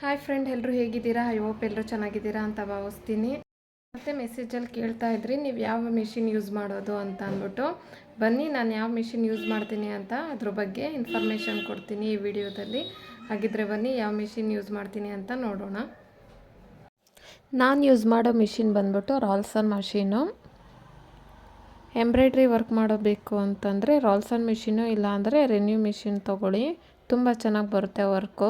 Hi friend ಎಲ್ಲರೂ ಹೇಗಿದ್ದೀರಾ? I hope ಎಲ್ಲರೂ ಚೆನ್ನಾಗಿದ್ದೀರಾ ಅಂತ ಭಾವಿಸ್ತೀನಿ. ಮತ್ತು ಮೆಸೇಜಲ್ಲಿ ಕೇಳ್ತಾ ಇದ್ರಿ, ನೀವು ಯಾವ ಮಿಷಿನ್ ಯೂಸ್ ಮಾಡೋದು? ಅಂತ ಅಂದ್ಬಿಟ್ಟು. ಬನ್ನಿ, ನಾನು ಯಾವ ಮಿಷಿನ್ ಯೂಸ್ ಮಾಡ್ತೀನಿ ಅಂತ ಅದ್ರ ಬಗ್ಗೆ ಇನ್ಫಾರ್ಮೇಷನ್ ಕೊಡ್ತೀನಿ ಈ ವಿಡಿಯೋದಲ್ಲಿ. ಹಾಗಿದ್ರೆ ಬನ್ನಿ, ಯಾವ ಮಿಷಿನ್ ಯೂಸ್ ಮಾಡ್ತೀನಿ ಅಂತ ನೋಡೋಣ. ನಾನು ಯೂಸ್ ಮಾಡೋ ಮಿಷಿನ್ ಬಂದ್ಬಿಟ್ಟು ರಾಲ್ಸನ್ ಮಷೀನು ಎಂಬ್ರಾಯ್ಡ್ರಿ ವರ್ಕ್ ಮಾಡಬೇಕು ಅಂತಂದರೆ ರಾಲ್ಸನ್ ಮಿಷಿನು ಇಲ್ಲ ಅಂದರೆ ರೆನ್ಯೂ ಮಿಷಿನ್ ತೊಗೊಳ್ಳಿ. ತುಂಬ ಚೆನ್ನಾಗಿ ಬರುತ್ತೆ ವರ್ಕು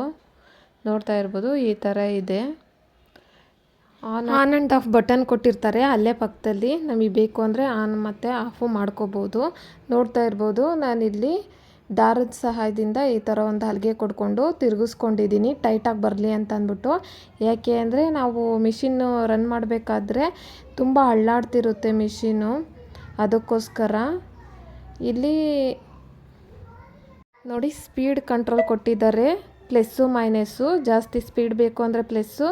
ನೋಡ್ತಾ ಇರ್ಬೋದು, ಈ ಥರ ಇದೆ. On on and off button ಕೊಟ್ಟಿರ್ತಾರೆ, ಅಲ್ಲೇ ಪಕ್ಕದಲ್ಲಿ ನಮಗೆ ಬೇಕು ಅಂದರೆ ಆನ್ ಮತ್ತು ಆಫು ಮಾಡ್ಕೋಬೋದು. ನೋಡ್ತಾ ಇರ್ಬೋದು, ನಾನಿಲ್ಲಿ ದಾರದ ಸಹಾಯದಿಂದ ಈ ಥರ ಒಂದು ಹಲಿಗೆ ಕೊಡ್ಕೊಂಡು ತಿರುಗಿಸ್ಕೊಂಡಿದ್ದೀನಿ. ಟೈಟಾಗಿ ಬರಲಿ ಅಂತ ಅಂದ್ಬಿಟ್ಟು ಯಾಕೆ ಅಂದರೆ ನಾವು ಮಿಷಿನ್ನು ರನ್ ಮಾಡಬೇಕಾದ್ರೆ ತುಂಬ ಅಳ್ಳಾಡ್ತಿರುತ್ತೆ ಮಿಷಿನ್ನು ಅದಕ್ಕೋಸ್ಕರ ಇಲ್ಲಿ ನೋಡಿ ಸ್ಪೀಡ್ ಕಂಟ್ರೋಲ್ ಕೊಟ್ಟಿದ್ದಾರೆ. ಪ್ಲಸ್ಸು ಮೈನಸ್ಸು, ಜಾಸ್ತಿ ಸ್ಪೀಡ್ ಬೇಕು ಅಂದರೆ ಪ್ಲಸ್ಸು,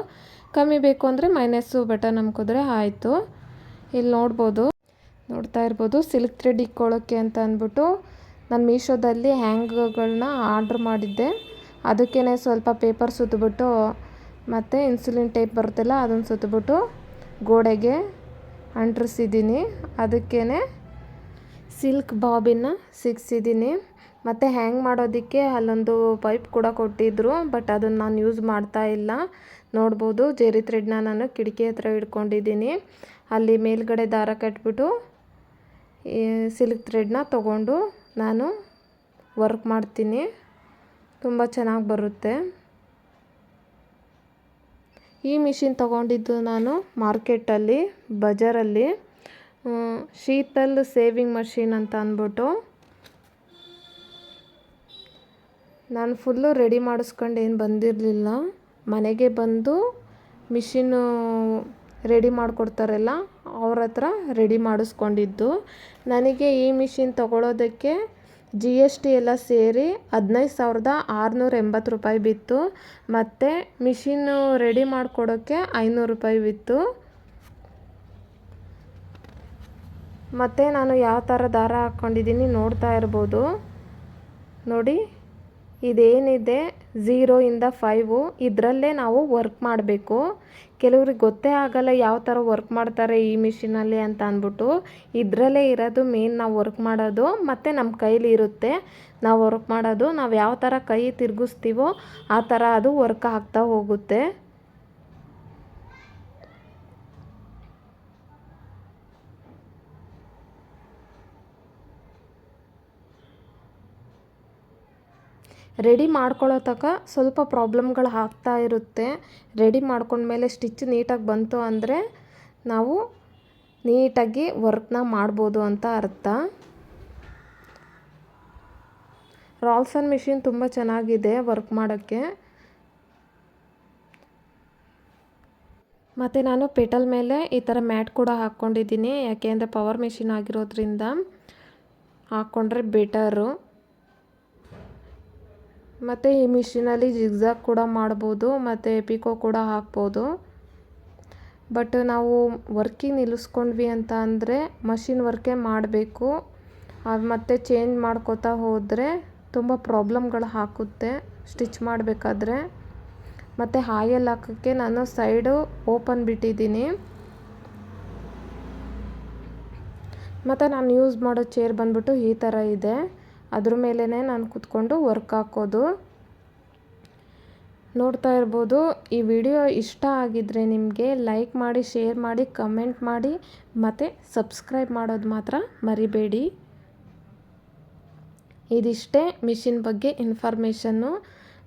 ಕಮ್ಮಿ ಬೇಕು ಅಂದರೆ ಮೈನಸ್ಸು ಬಟನ್ ಅಮ್ಕಿದ್ರೆ ಆಯಿತು. ಇಲ್ಲಿ ನೋಡ್ಬೋದು. ನೋಡ್ತಾ ಇರ್ಬೋದು ಸಿಲ್ಕ್ ಥ್ರೆಡ್ ಇಕ್ಕೊಳ್ಳೋಕ್ಕೆ ಅಂತ ಅಂದ್ಬಿಟ್ಟು ನಾನು ಮೀಶೋದಲ್ಲಿ ಹ್ಯಾಂಗ್ಗಳನ್ನ ಆರ್ಡ್ರ್ ಮಾಡಿದ್ದೆ. ಅದಕ್ಕೇ ಸ್ವಲ್ಪ ಪೇಪರ್ ಸುತ್ತಬಿಟ್ಟು ಮತ್ತು ಇನ್ಸುಲಿನ್ ಟೈಪ್ ಬರುತ್ತಲ್ಲ ಅದನ್ನು ಸುತ್ತಬಿಟ್ಟು ಗೋಡೆಗೆ ಅಂಟಿಸಿದ್ದೀನಿ ಅದಕ್ಕೇ ಸಿಲ್ಕ್ ಬಾಬಿನ ಸಿಕ್ಸಿದ್ದೀನಿ ಮತ್ತು ಹ್ಯಾಂಗ್ ಮಾಡೋದಕ್ಕೆ ಅಲ್ಲೊಂದು ಪೈಪ್ ಕೂಡ ಕೊಟ್ಟಿದ್ದರು ಬಟ್ ಅದನ್ನು ನಾನು ಯೂಸ್ ಮಾಡ್ತಾ ಇಲ್ಲ. ನೋಡ್ಬೋದು ಜೇರಿ ಥ್ರೆಡ್ನ ನಾನು ಕಿಟಕಿ ಹತ್ರ ಇಟ್ಕೊಂಡಿದ್ದೀನಿ. ಅಲ್ಲಿ ಮೇಲ್ಗಡೆ ದಾರ ಕಟ್ಬಿಟ್ಟು ಸಿಲ್ಕ್ ಥ್ರೆಡ್ನ ತೊಗೊಂಡು ನಾನು ವರ್ಕ್ ಮಾಡ್ತೀನಿ. ತುಂಬ ಚೆನ್ನಾಗಿ ಬರುತ್ತೆ. ಈ ಮಿಷಿನ್ ತೊಗೊಂಡಿದ್ದು ನಾನು ಮಾರ್ಕೆಟಲ್ಲಿ, ಬಜಾರಲ್ಲಿ. ಶೀತಲ್ ಸೇವಿಂಗ್ ಮಷೀನ್ ಅಂತ ಅಂದ್ಬಿಟ್ಟು. ನಾನು ಫುಲ್ಲು ರೆಡಿ ಮಾಡಿಸ್ಕೊಂಡು ಏನು ಬಂದಿರಲಿಲ್ಲ. ಮನೆಗೆ ಬಂದು ಮಿಷಿನ್ನು ರೆಡಿ ಮಾಡಿಕೊಡ್ತಾರಲ್ಲ, ಅವ್ರ ಹತ್ರ ರೆಡಿ ಮಾಡಿಸ್ಕೊಂಡಿದ್ದು. ನನಗೆ ಈ ಮಿಷಿನ್ ತೊಗೊಳೋದಕ್ಕೆ ಜಿ ಎಸ್ ಟಿ ಎಲ್ಲ ಸೇರಿ ಹದಿನೈದು ಸಾವಿರದ ಆರುನೂರ ಎಂಬತ್ತು ರೂಪಾಯಿ ಬಿತ್ತು. ಮತ್ತು ಮಿಷಿನ್ನು ರೆಡಿ ಮಾಡಿಕೊಡೋಕ್ಕೆ ಐನೂರು ರೂಪಾಯಿ ಬಿತ್ತು. ಮತ್ತು ನಾನು ಯಾವ ಥರ ದಾರ ಹಾಕ್ಕೊಂಡಿದ್ದೀನಿ ನೋಡ್ತಾ ಇರ್ಬೋದು. ನೋಡಿ. ಇದೇನಿದೆ? ಝೀರೋಯಿಂದ ಫೈವು ಇದರಲ್ಲೇ ನಾವು ವರ್ಕ್ ಮಾಡಬೇಕು. ಕೆಲವ್ರಿಗೆ ಗೊತ್ತೇ ಆಗಲ್ಲ ಯಾವ ಥರ ವರ್ಕ್ ಮಾಡ್ತಾರೆ ಈ ಮಿಷಿನಲ್ಲಿ ಅಂತ ಅಂದ್ಬಿಟ್ಟು. ಇದರಲ್ಲೇ ಇರೋದು ಮೇನ್ ನಾವು ವರ್ಕ್ ಮಾಡೋದು, ಮತ್ತು ನಮ್ಮ ಕೈಲಿ ಇರುತ್ತೆ. ನಾವು ವರ್ಕ್ ಮಾಡೋದು, ನಾವು ಯಾವ ಥರ ಕೈ ತಿರುಗಿಸ್ತೀವೋ ಆ ಥರ ಅದು ವರ್ಕ್ ಆಗ್ತಾ ಹೋಗುತ್ತೆ. ರೆಡಿ ಮಾಡ್ಕೊಳ್ಳೋ ತನಕ ಸ್ವಲ್ಪ ಪ್ರಾಬ್ಲಮ್ಗಳು ಆಗ್ತಾ ಇರುತ್ತೆ. ರೆಡಿ ಮಾಡ್ಕೊಂಡ್ಮೇಲೆ ಸ್ಟಿಚ್ ನೀಟಾಗಿ ಬಂತು ಅಂದರೆ ನಾವು ನೀಟಾಗಿ ವರ್ಕ್ನ ಮಾಡ್ಬೋದು ಅಂತ ಅರ್ಥ. ರಾಲ್ಸನ್ ಮಿಷಿನ್ ತುಂಬ ಚೆನ್ನಾಗಿದೆ ವರ್ಕ್ ಮಾಡೋಕ್ಕೆ. ಮತ್ತು ನಾನು ಪೆಟಲ್ ಮೇಲೆ ಈ ಥರ ಮ್ಯಾಟ್ ಕೂಡ ಹಾಕ್ಕೊಂಡಿದ್ದೀನಿ, ಯಾಕೆ ಅಂದರೆ ಪವರ್ ಮಿಷಿನ್ ಆಗಿರೋದ್ರಿಂದ ಹಾಕ್ಕೊಂಡ್ರೆ ಬೆಟರು. ಮತ್ತು ಈ ಮಿಷಿನಲ್ಲಿ ಜಿಗ್ಝಾಗ್ ಕೂಡ ಮಾಡ್ಬೋದು, ಮತ್ತು ಪಿಕೋ ಕೂಡ ಹಾಕ್ಬೋದು. ಬಟ್ ನಾವು ವರ್ಕಿಂಗ್ ನಿಲ್ಲಿಸ್ಕೊಂಡ್ವಿ ಅಂತ ಅಂದರೆ ಮಷಿನ್ ವರ್ಕೇ ಮಾಡಬೇಕು. ಮತ್ತು ಚೇಂಜ್ ಮಾಡ್ಕೋತಾ ಹೋದರೆ ತುಂಬ ಪ್ರಾಬ್ಲಮ್ಗಳು ಹಾಕುತ್ತೆ ಸ್ಟಿಚ್ ಮಾಡಬೇಕಾದ್ರೆ. ಮತ್ತು ಹಾಯಲ್ ಹಾಕೋಕ್ಕೆ ನಾನು ಸೈಡು ಓಪನ್ ಬಿಟ್ಟಿದ್ದೀನಿ. ಮತ್ತು ನಾನು ಯೂಸ್ ಮಾಡೋ ಚೇರ್ ಬಂದ್ಬಿಟ್ಟು ಈ ಥರ ಇದೆ. ಅದ್ರ ಮೇಲೇ ನಾನು ಕೂತ್ಕೊಂಡು ವರ್ಕ್ ಹಾಕೋದು. ನೋಡ್ತಾ ಇರ್ಬೋದು, ಈ ವಿಡಿಯೋ ಇಷ್ಟ ಆಗಿದ್ರೆ ನಿಮಗೆ ಲೈಕ್ ಮಾಡಿ ಶೇರ್ ಮಾಡಿ ಕಮೆಂಟ್ ಮಾಡಿ, ಮತ್ತು ಸಬ್ಸ್ಕ್ರೈಬ್ ಮಾಡೋದು ಮಾತ್ರ ಮರಿಬೇಡಿ. ಇದಿಷ್ಟೇ ಮಿಷಿನ್ ಬಗ್ಗೆ ಇನ್ಫಾರ್ಮೇಷನ್ನು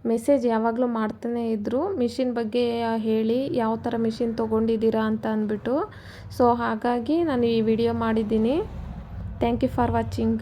ಮೆಸೇಜ್ ಯಾವಾಗಲೂ ಮಾಡ್ತಾನೆ ಇದ್ದರು ಮಿಷಿನ್ ಬಗ್ಗೆ ಹೇಳಿ ಯಾವ ಥರ ಮಿಷಿನ್ ತೊಗೊಂಡಿದ್ದೀರಾ ಅಂತ ಅಂದ್ಬಿಟ್ಟು. ಸೊ ಹಾಗಾಗಿ ನಾನು ಈ ವಿಡಿಯೋ ಮಾಡಿದ್ದೀನಿ. Thank you for watching